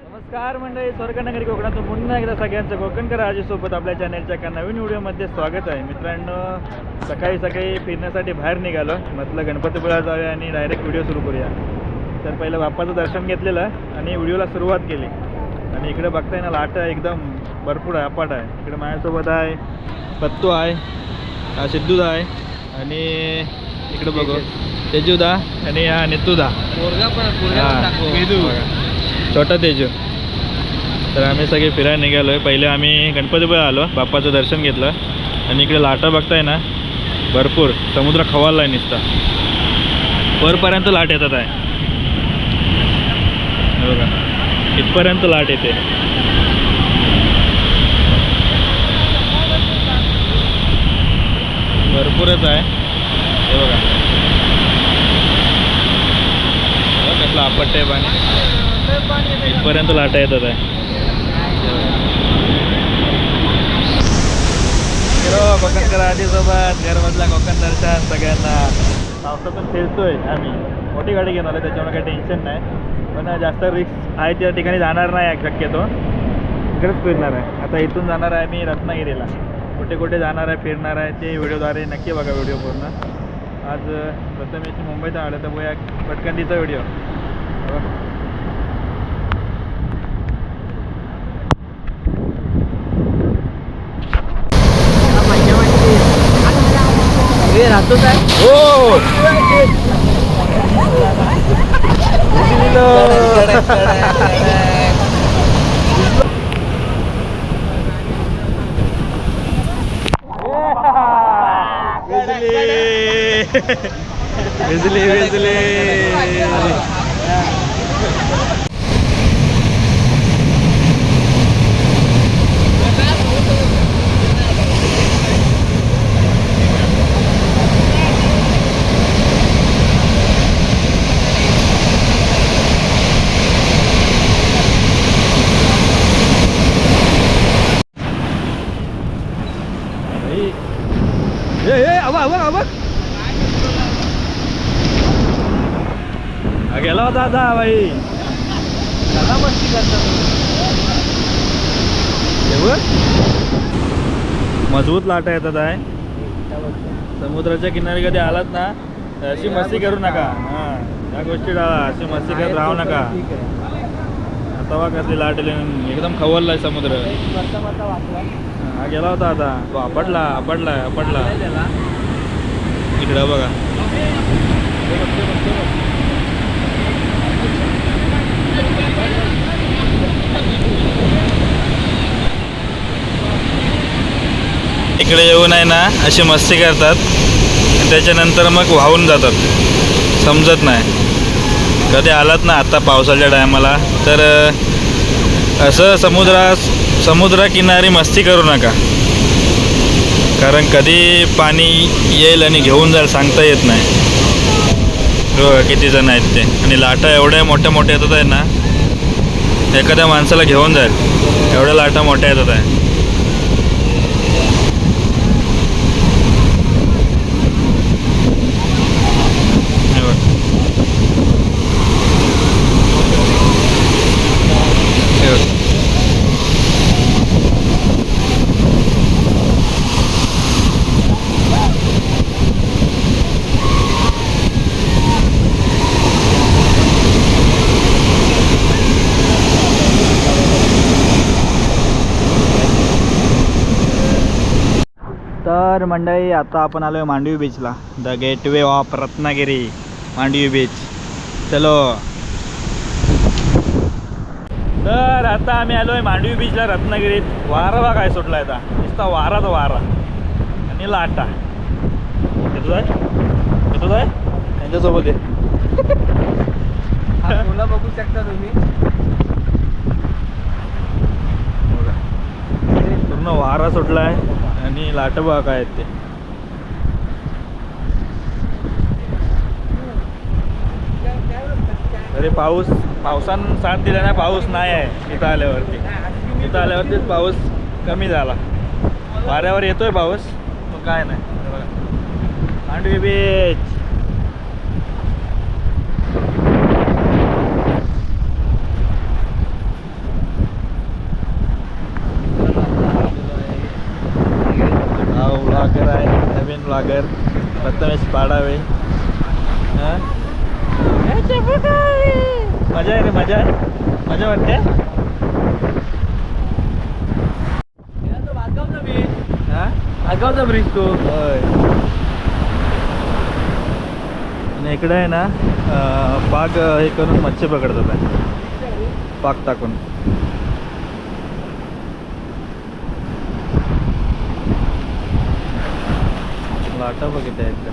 नमस्कार मंडळी स्वर्गनगरी कोकणातून पुन्हा एकदा सगळ्यांचं कोकणकर राजेसोबत आपल्या चॅनलच्या एका नवीन व्हिडिओमध्ये स्वागत आहे. मित्रांनो सकाळी सकाळी फिरण्यासाठी बाहेर निघालो. म्हटलं गणपतीपुळा जाऊया आणि डायरेक्ट व्हिडिओ सुरू करूया. तर पहिलं बाप्पाचं दर्शन घेतलेलं आणि व्हिडिओला सुरुवात केली. आणि इकडे बघताय ना लाट एकदम भरपूर आहे अपाट आहे. इकडे माझ्यासोबत आहे पत्तू आहे हा सिद्धूदा आहे आणि इकडे बघू. तेजूदा आणि हा नितूदा. छोटा तेजू. तर आम्ही सगळे फिरायला निघालो आहे पहिले आम्ही गणपतीपुळे आलो बाप्पाचं दर्शन घेतलं. आणि इकडे लाटा बघताय ना भरपूर. समुद्र खवालला आहे नुसता. वरपर्यंत लाट येतात आहे. बघा. इथपर्यंत लाट येते. भरपूरच आहे. हे बघा. कसलं आपट आहे पाणी. इथपर्यंत लाटा येतात आहे. हिरो कोकणकर आधीसोबत घरमधला कोकण दर्शन सगळ्यांना. पावसातून फिरतोय आम्ही. मोठी गाडी घेऊन आलो त्याच्यामुळे काही टेन्शन नाही. पण जास्त रिक्स आहे त्या ठिकाणी जाणार नाही शक्यतो. इकडेच फिरणार आहे. आता इथून जाणार आहे मी रत्नागिरीला. कुठे कुठे जाणार आहे फिरणार आहे ते व्हिडिओद्वारे नक्की बघा व्हिडिओ पूर्ण. आज प्रथमेश मुंबईत आलं तर बघूया पटकंडीचा व्हिडिओ. राहतोच आहे हो भिजली भिजली ए ए आवा आवा आवा गेला होता आता बाई. त्याला मस्ती एवढं? मजबूत लाटा येतात आहे समुद्राच्या किनारी कधी आलात ना अशी मस्ती करू नका. हां या गोष्टी टाळा अशी मस्ती करत राहू नका. आहे. तवा कसली लाट एकदम समुद्र. मरता मरता वाचला. हा गेला होता आता. तो आपडला आपडला आपडला त्याला इकडं बघा. इकडे येऊन आहे ना अशी मस्ती करतात. त्याच्यानंतर मग वाहून जातात. समजत नाही. कधी आलात ना आता पावसाच्या टायमाला तर असं समुद्रास समुद्राकिनारी मस्ती करू नका. कारण कधी पाणी येईल आणि घेऊन जाईल सांगता येत नाही. हो किती जण आहेत ते. आणि लाटा एवढ्या मोठ्या मोठ्या येतात आहे ना एखाद्या माणसाला घेऊन जाईल. एवढ्या लाटा मोठ्या येतात आहे हे बघ. हे बघ. तर मंडळी आता आपण आलो आहे मांडवी बीचला the gateway of Ratnagiri Mandvi beach चलो. तर आता आम्ही आलो आहे मांडवी बीचला रत्नागिरीत. वारा बा काय सुटला आता. नुसता वाराच वारा. आणि लाटा. येतो जाय येतो जाय त्यांच्यासोबत आहे हा मुलं बघू शकता तुम्ही. पूर्ण वारा सुटला आहे आणि लाटबाग आहेत ते. अरे पाऊस पावसानं साथ दिला ना पाऊस नाही आहे इथं आल्यावरती. इथं आल्यावरतीच पाऊस कमी झाला. वाऱ्यावर येतोय पाऊस मग काय नाही. आणि बीच मजा आहे रे मजा मजा वाटते. हा? आगावचा ब्रिज तो होय. आणि इकडे आहे ना पाक हे करून मच्छी पकडतात आहे पाक टाकून. लाटा बघितल्या आहेत का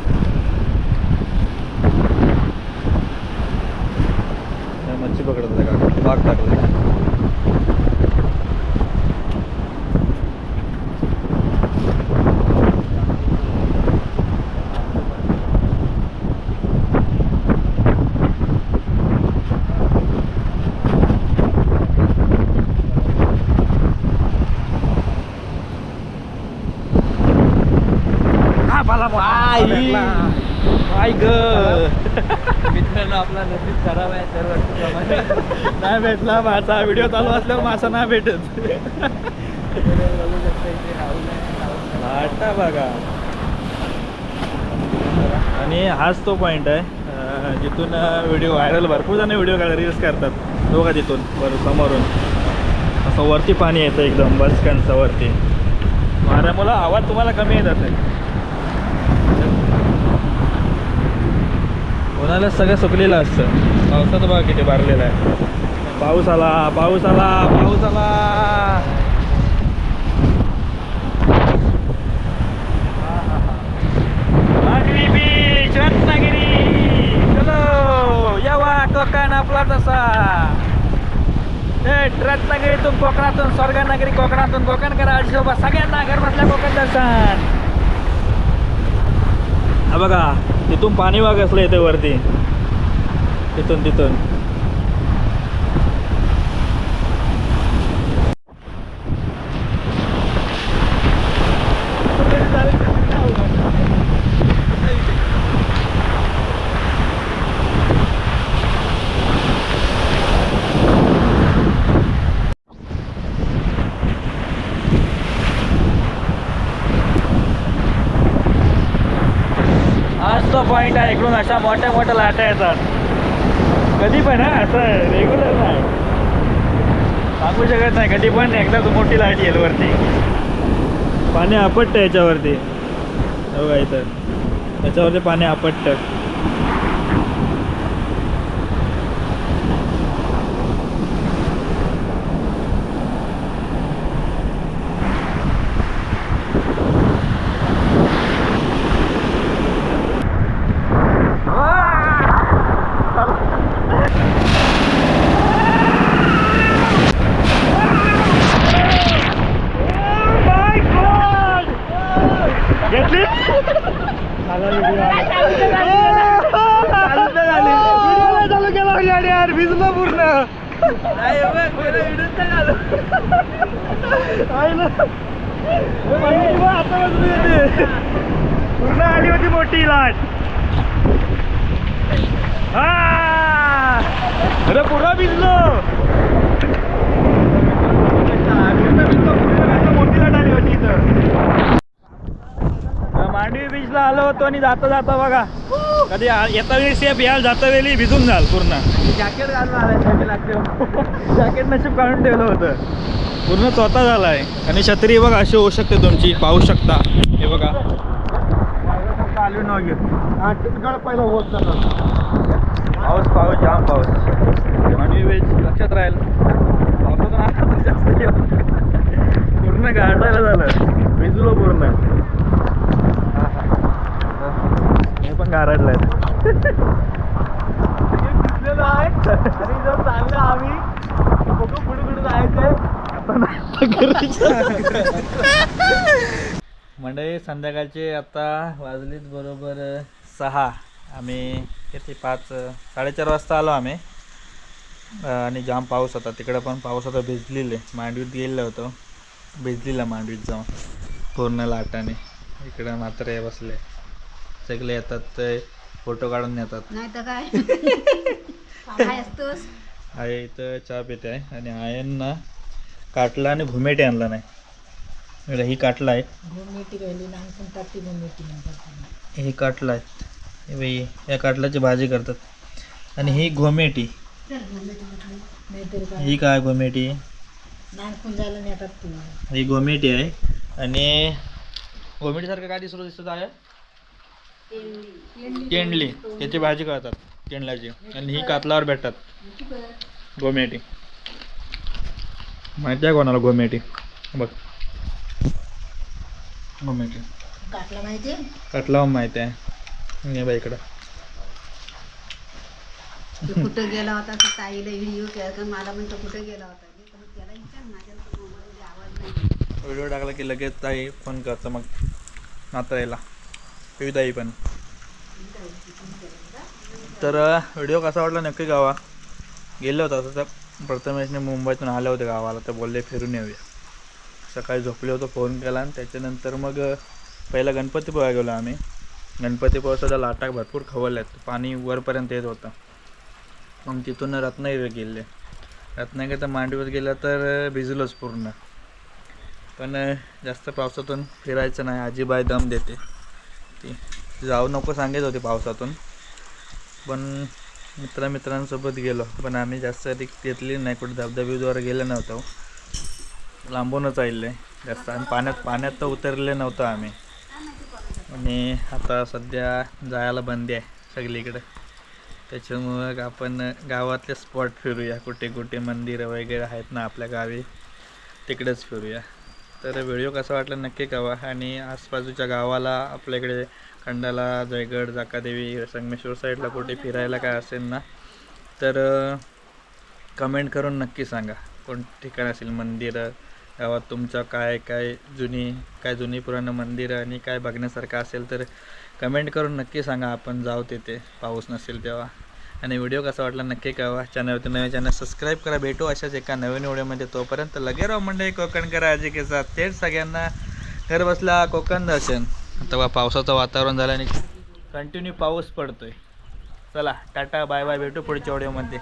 हे मच्छी पकडत आहे का? पाक टाकलं. आई. काय ग मित्रांनो आपला नसीब खराब आहे तर वर्षाप्रमाणे नाही भेटला मासा व्हिडिओ चालू असल्यावर मासा नाही भेटत. लाटा बघा. आणि हाच तो पॉईंट आहे. जिथून व्हिडिओ व्हायरल भरपूर जण व्हिडिओ काढ रील्स करतात. तो का तिथून बरं समोरून. असं वरती पाणी येतं एकदम बस वरती. वाऱ्यामुळं आवाज तुम्हाला कमी येत असेल. उन्हाला सगळं सुकलेलं असतं. पावसाचं बघा किती भरलेलं आहे. पाऊस आला पाऊस आला पाऊस आला. बीच रत्नागिरी. चलो यावा कोकण आपला तसा थेट रत्नागिरीतून कोकणातून स्वर्गनगरी कोकणातून कोकण करा. सोबत सगळ्यांना घर बसल्या कोकण दर्शन. बघा तिथून पाणी वाघ असलं येते वरती. तिथून तिथून हाच तो पॉईंट आहे इकडून अशा मोठ्या मोठ्या लाटा येतात. कधी पण हा असं रेग्युलर नाही. सांगू शकत नाही कधी पण एकदा मोठी लाइट येईल वरती. पाणी आपटतं याच्यावरती. बघा इथं. त्याच्यावरती पाणी आपटतं घेतली चालू केला गाडी यार भिजलो पूर्ण नाही बघ, पहिलं video तर घालू. आईला. हे माहिती बा, आता वाजली येते. पूर्ण आली होती मोठी लाट. हा! अरे पुरा भिजलो. मोठी लाट आली होती इथं. तर मांडवी बीचला आलो होतो आणि जाता जाता बघा. कधी येता वेळी सेफ याल जाता वेळी भिजून जाल पूर्ण. जॅकेट घालून आलाय लागते जॅकेट नशीब काढून ठेवलं होतं. पूर्ण चौथा झाला आहे आणि छत्री बघा अशी होऊ शकते तुमची पाहू शकता. हे बघा. पहिला होत पाऊस पाऊस जाम पाऊस. मांडवी बीच लक्षात राहील. नका. पूर्ण गाठायला झालं. भिजलो पूर्ण हा, हा. हे पण गारडलं आहे भिजलेलो आहे आणि जर चाललं आम्ही बघू पुढे कुठे जायचंय मंडळी संध्याकाळचे आता वाजलीत बरोबर सहा. आम्ही किती? पाच साडेचार वाजता आलो आम्ही. आणि जाम पाऊस होता. तिकडं पण पाऊस होता भिजलेले. मांडवीत गेलेलं होतं. भिजलेला मांडवीत जाऊन. पूर्ण लाटाने. इकडं मात्र हे बसले. सगळे येतात ते फोटो काढून येतात नाही तर काय? काय असतोस. आहे इथं चहा पिते आहे आणि आयन ना काटला आणि घुमेटे आणला नाही. ही काटला आहे. घुमेटी गेली लहानपण टाकली घुमेटी नंतर हे काटला आहे. हे बाई या काटल्याची भाजी करतात. आणि ही घोमेटी. नाहीतर काय? ही काय घोमेटी? लहानपण झालं नाही आता तू. ही गोमेटी आहे. आणि गोमेटीसारखं काय दिसत दिसत आहे? केंडली. त्याची भाजी करतात केंडल्याची आणि ही कातलावर भेटतात. गोमेटी. माहिती आहे कोणाला गोमेटी? बघ. गोमेटी. काटला माहिती कातलावर माहिती आहे. हे बघ इकडं. कुठं गेला होता? तर ताईला व्हिडिओ केला मला म्हणतो कुठं गेला होता? व्हिडिओ टाकला की लगेच ताई फोन करतं मग. नाताईला विदाई पण तर व्हिडिओ कसा वाटला नक्की गावा गेलो होता तर प्रथमेशने मुंबईतून आले होते गावाला तर बोलले फिरून येऊया. सकाळी झोपले होतो फोन केला आणि त्याच्यानंतर मग पहिला गणपतीपुळा गेलो आम्ही. गणपतीपुळा लाटा भरपूर खवळल्यात पाणी वरपर्यंत येत होतं. मग तिथून रत्नागिरी गेले. रत्नागिरी तर मांडवीवर गेलं तर भिजलोच पूर्ण. पण जास्त पावसातून फिरायचं नाही आजीबाई दम देते. ती. जाऊ नको सांगत होते पावसातून. पण मित्र मित्रांसोबत गेलो. पण आम्ही जास्त रिक घेतली नाही. कुठे धबधबीद्वारे गेलो नव्हतो. लांबूनच आले जास्त आणि पाण्यात पाण्यात तर उतरले नव्हतं आम्ही. आणि आता सध्या जायला बंदी आहे सगळीकडे. त्याच्यामुळं आपण गावातले स्पॉट फिरूया. कुठे कुठे मंदिरं वगैरे आहेत ना आपल्या गावी तिकडेच फिरूया. तर व्हिडिओ कसा वाटला नक्की कळवा. आणि आसपासूच्या गावाला आपल्याकडे खंडाला जयगड जाकादेवी संगमेश्वर साईडला कुठे फिरायला काय असेल ना तर कमेंट करून नक्की सांगा. कोण ठिकाण असेल मंदिरं गावात तुमच्या काय काय जुनी काय जुनी पुराणं मंदिरं आणि काय बघण्यासारखं असेल तर कमेंट करून नक्की सांगा. आपण जाऊ तिथे. पाऊस नसेल तेव्हा. आणि व्हिडिओ कसा वाटला नक्की कळवा. चॅनलवरती नवीन चॅनल सबस्क्राईब करा. भेटू अशाच एका नवीन व्हिडिओमध्ये तोपर्यंत लगे राव मंडळी. कोकण करा आजी तेच सगळ्यांना घर बसला कोकण दर्शन. आता बा पावसाचं वातावरण झालं आणि कंटिन्यू पाऊस पडतोय. चला टाटा बाय बाय भेटू पुढच्या व्हिडिओमध्ये.